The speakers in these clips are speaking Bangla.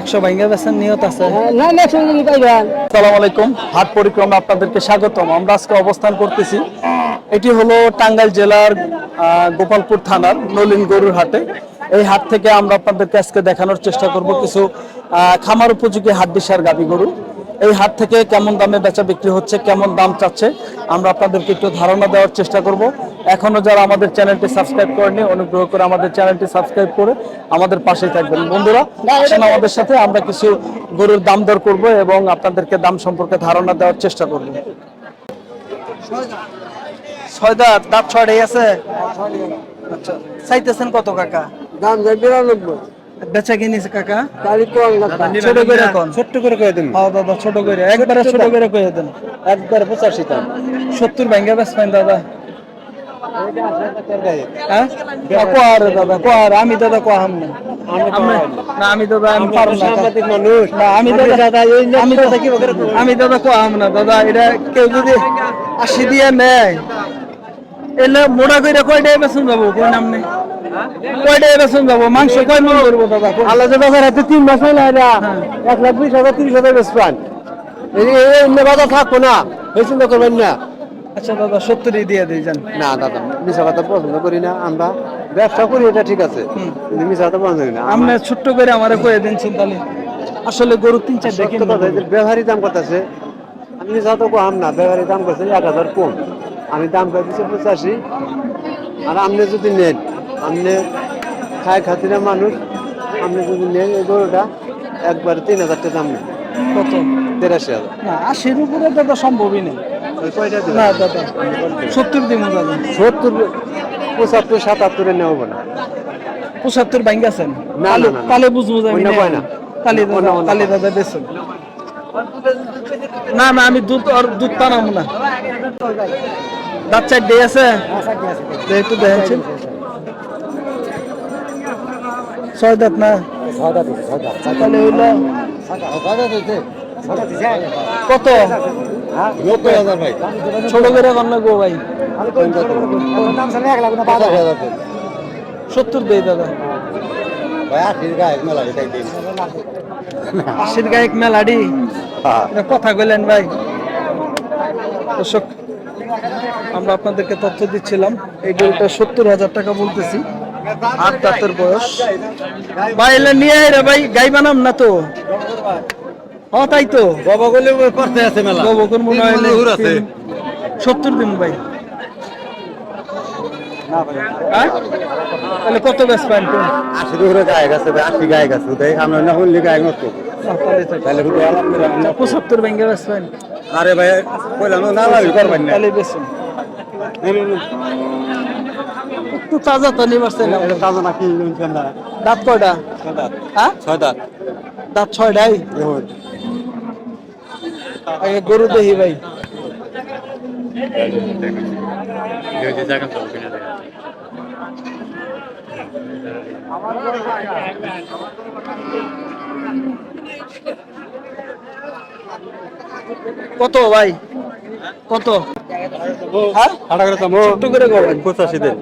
একশো ভাঙ্গা নিয়ত আছে। আলাইকুম হাট পরিক্রমে আপনাদেরকে স্বাগতম। আমরা আজকে অবস্থান করতেছি এটি হলো টাঙ্গাইল জেলার আহ, গোপালপুর থানার নলিন গরুর হাটে। এই হাট থেকে আমরা আপনাদেরকে আজকে দেখানোর চেষ্টা করব কিছু আহ, খামার উপযোগী হাট দিশার গাবি গরু। এই হাট থেকে কেমন দামে বেচা বিক্রি হচ্ছে কেমন দাম চাচ্ছে আমরা আপনাদেরকে একটু ধারণা দেওয়ার চেষ্টা করব। এখনও যারা আমাদের চ্যানেলটি সাবস্ক্রাইব করেনি অনুগ্রহ করে আমাদের চ্যানেলটি সাবস্ক্রাইব করে আমাদের পাশেই থাকবেন। বন্ধুরা আসুন আমাদের সাথে আমরা কিছু গরুর দাম দর করব এবং আপনাদেরকে দাম সম্পর্কে ধারণা দেওয়ার চেষ্টা করব। ছয় দাঁত ছয়টাই আছে? আচ্ছা চাইতেছেন কত কাকা? দাম যায় বিরানব্বই। বেচা কিনিস কাকা? ছোট করে কোন। ছোট্ট করে কয়ে দিন। হ্যাঁ দাদা ছোট করে। একবারে ছোট করে কয়ে দেন। একবার পঁচাশি সত্তর দাদা। হ্যাঁ? কোয়ার আমি দাদা কোয়াহাম না। আমি- না আমি দাদা আমি পারব না সাংবাদিক মানুষ। না আমি দাদা আমি দাদা কি আমি দাদা কোয়াহাম না দাদা। এটা কেউ যদি আশি দিয়ে নেয় এলে মোড়া করে কয়টাই বেসন যাব? কোন নামনে বেসন যাব মাংস কয় মন করব দাদা আল্লাহ যে হাতে তিন মাস হইলে না। এক লাখ বিশ হাজার তিরিশ হাজার বেশ পান। এই এই অন্য বাজার থাকব না এই চিন্তা করবেন না। আচ্ছা দাদা সত্তরই দিয়ে দিই যান। না দাদা মিশা কথা পছন্দ করি না আমরা ব্যবসা করি এটা ঠিক আছে। কিন্তু মিশা কথা পছন্দ করি না আমরা ছোট্ট করে আমারে কয়ে দিন আসলে গরু তিন চার দেখি ব্যবহারী দাম করতেছে। আমি মিশা তো কম না ব্যবহারী দাম করছে এক হাজার কম। আমি দাম করে দিচ্ছি পঁচাশি আর আপনি যদি নেন আপনি খায় খাতিরা মানুষ। আপনি যদি নেন এই গরুটা একবারে তিন হাজার টাকা দাম নেন। কত? তেরাশি হাজার। না আশির উপরে দাদা সম্ভবই নেই? না দাদা সত্তর দিব দাদা সত্তর পঁচাত্তর সাতাত্তরে নেব না। পঁচাত্তর বাইঙ্গ আছেন না, না, না। তাহলে বুঝব যাবি না। তালি অন্য, দাদা অন্য দাদা বেছেন না না আমি দুধ আর দুধ টানাম না। দাঁত চার ডে আছে? একটু দেখেন ছয় দাঁত না তাহলে হইল কত? ছোট করে না গো ভাই। সত্তর দেই দাদা। আশির গায়ে। গায়ক মেলাডি কথা কইলেন ভাই। দর্শক আমরা আপনাদেরকে তথ্য দিচ্ছিলাম। এই গরুটা সত্তর হাজার টাকা বলতেছি। আট দাঁতের বয়স। ভাই এলে নিয়ে আয় রে ভাই গাই বানাম না তো। হ তাই তো। বাবা গলে করতে আছে মেলা। বকর মনে হয় আছে। সত্তর দিন ভাই। হ্যাঁ? তাহলে কত বেশ পাইন কোন আশি দূরে গায়ে গেছে ভাই আশি গায়ে গেছে। আমরা না হলে গায়ে নষ্ট। তাহলে হুটো আলহামদুলিল্লাহ পঁচাত্তর ব্যাঙ্গে বেশ আরে ভাই কইলাম না লাগি করবেন না। তাহলে বেশি একটু তাজা তো নিবার চাইলাম এটা তাজা নাকি দাঁত কয়টা? হ্যাঁ? ছয় দাঁত। দাঁত ছয়টাই? আগে গরু দেখি ভাই। কত ভাই? কত? হ্যাঁ? আটা করে করে ভাই। পঁচাশি দেন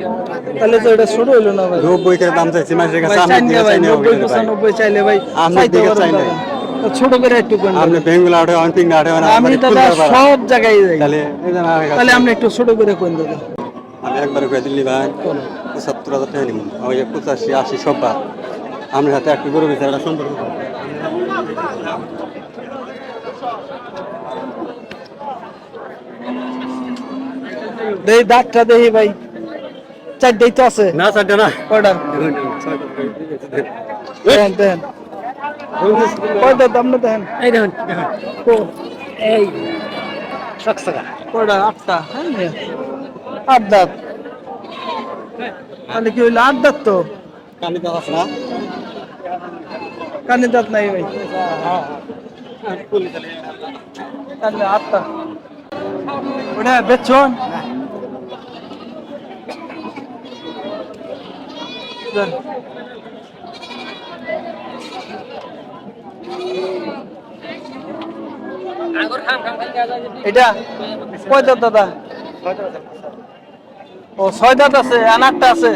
তাহলে তো এটা শুরু হইল না ভাই। নব্বই করে দাম চাইছি মানুষের কাছে নব্বই পঁচানব্বই চাইলে ভাই চাইতে। তো ছোট করে একটু আপনি বেঙ্গুলা আটে আমি তিন আটে আমি দাদা সব জায়গায় যাই তাহলে তাহলে আপনি একটু ছোট করে কোন দাদা আমি একবার করে দিল্লি ভাই পঁচাত্তর হাজার টাকা নিব। ওই পঁচাশি আশি সব বার আমার হাতে একটু গরু বিচার সুন্দর দেই দাঁতটা দেখি ভাই। চারটেই তো আছে। না চারটে না। কয়টা? দেখেন দেখেন কয়টা? দাম না দেখেন এই দেখুন। কো এই সকসকা কয়টা? আটটা। হ্যাঁ নে। আট দাঁত। তাহলে কি হইল? আট দাঁত তো? কানি দাস আছে না? কানে দাঁত নাই ভাই। তাহলে আটটা। ওটা বেচন? দেন। এটা কয় দাদা? ও, ছয় দাঁত আছে, আর আটটা আছে।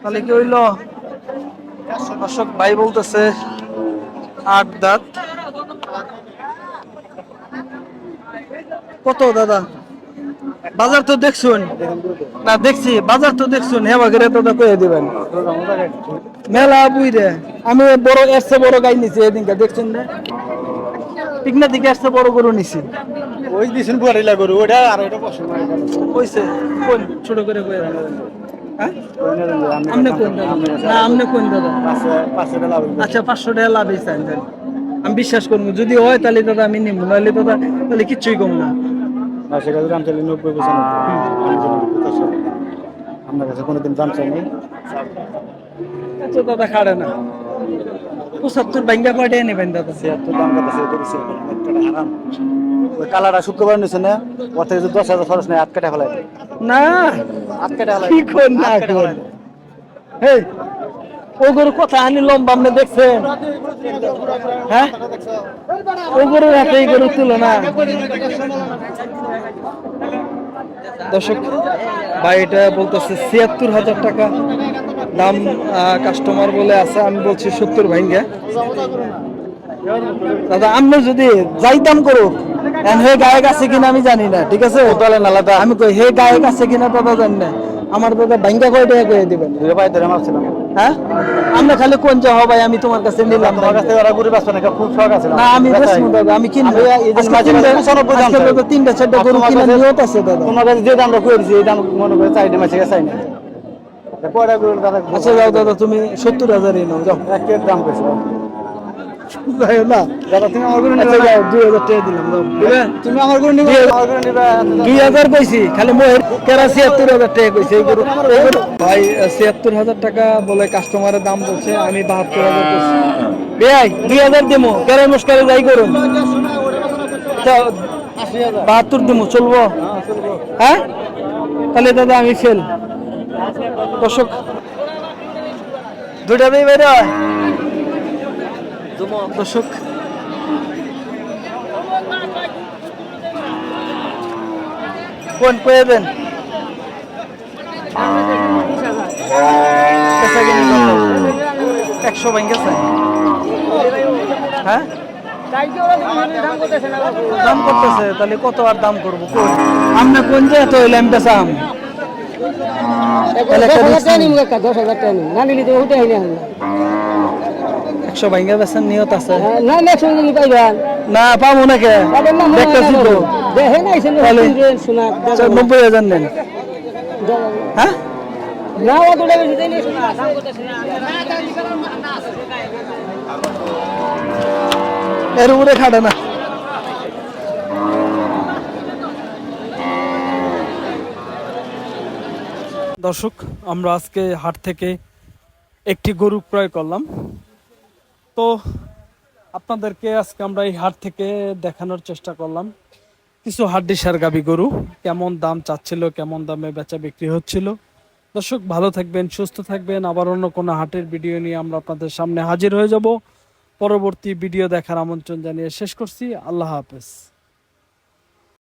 তাহলে কি হইল? অশোক ভাই বলতেছে, আট দাঁত। কত দাদা? বাজার তো দেখছুন। না দেখছি বাজার তো দেখছুন। হ্যাঁ বাগেরে দাদা কয়ে দিবেন। মেলা বুইরে আমি বড় এসছে বড় গাই নিছি এদিনকে দেখছেন না পিকনা দিকে এসছে বড় গরু নিছি। ওই দিছেন বুয়ারিলা গরু ওটা আর ওটা পছন্দ কইছে কোন? ছোট করে কয়ে হ্যাঁ? আমনে কোন দাদা? না আমনে কোন দাদা? আচ্ছা পাঁচশো টাকা লাভ হয়েছে আমি বিশ্বাস করব যদি হয় তাহলে দাদা আমি নিব নাহলে দাদা তাহলে কিচ্ছুই কম না। নয়শো টাকা দাম চাইলে নব্বই পঁচানব্বই আপনার কাছে কোনোদিন দাম চাইনি এত দাদা খাড়ে না। পঁচাত্তর ব্যাংকা কয়টা নেবেন দাদা? ছিয়াত্তর দাম সে করেছে হারাম। ওই শুক্রবার নিছে না? ওর থেকে দশ হাজার খরচ নেই আট কাটা ফেলাই না। আট কাটা কোন না কোন হেই ও কথা আনি লম্বা আপনি দেখছেন? হ্যাঁ? ও হাতে এই গরু তুলো না দর্শক ভাই এটা বলতেছে ছিয়াত্তর হাজার টাকা দাম কাস্টমার বলে আছে আমি বলছি সত্তর ভাইঙ্গা। দাদা আমি যদি যাই দাম করুক হে গায়ক আছে কিনা আমি জানি না ঠিক আছে? বলেন আলাদা। আমি কই হে গায়ক আছে কিনা দাদা জানি না। আমার দাদা ভাইঙ্গা কয় টাকা করে দিবেন? ভাই ধরে মারছিলাম। হ্যাঁ? আমরা খালি কোন যা হবে আমি তোমার কাছে নিলাম তোমার কাছে ওরা গরু বাঁচবে না খুব শখ আছে না? আমি বেশি দাদা আমি কিনবো। আজকে দাদা তিনটা চারটা গরু কিনা নিয়ত আছে দাদা। তোমার কাছে যে দামটা করেছি এই দাম মনে করে না মাসে দাদা আচ্ছা যাও দাদা তুমি সত্তর হাজারই নাও যাও। একের দাম কইছো। দুই হাজার কইছি খালি মোহের কেরা ছিয়াত্তর হাজার টাকা কইছে ভাই ছিয়াত্তর হাজার টাকা বলে কাস্টমারের দাম বলছে আমি বাহাত্তর হাজার কইছি। ভাই দুই হাজার দেবো কেরা মুস্কারে যাই করুন বাহাত্তর দেবো চলবো? হ্যাঁ? তাহলে দাদা আমি ফেল। দর্শক দুইটা দিয়ে দর্শক। কোন কত? একশো ব্যাংক আছে হ্যাঁ? দাম করতেছে, তাহলে কত আর দাম করব? আমরা কোন যে একটা risk নিই। দশ হাজার টাকা নিন না নিলে তো ওটাই না একশো বেচার নিয়ত আছে। না পাইবেন না পাবো না কে না হয় দেখতেছি তো দেখে নাই তাহলে? শোনা আচ্ছা, নব্বই হাজার নেন। হ্যাঁ? না বেশি না। এর উপরে খাটে না। দর্শক আমরা আজকে হাট থেকে একটি গরু ক্রয় করলাম। তো আপনাদেরকে আজকে আমরা এই হাট থেকে দেখানোর চেষ্টা করলাম। কিছু হাড্ডিসার গাবি গরু, কেমন দাম চাচ্ছিল, কেমন দামে বেচা বিক্রি হচ্ছিল। দর্শক, ভালো থাকবেন, সুস্থ থাকবেন। আবার অন্য কোনো হাটের ভিডিও নিয়ে আমরা আপনাদের সামনে হাজির হয়ে যাব। পরবর্তী ভিডিও দেখার আমন্ত্রণ জানিয়ে শেষ করছি। আল্লাহ হাফেজ।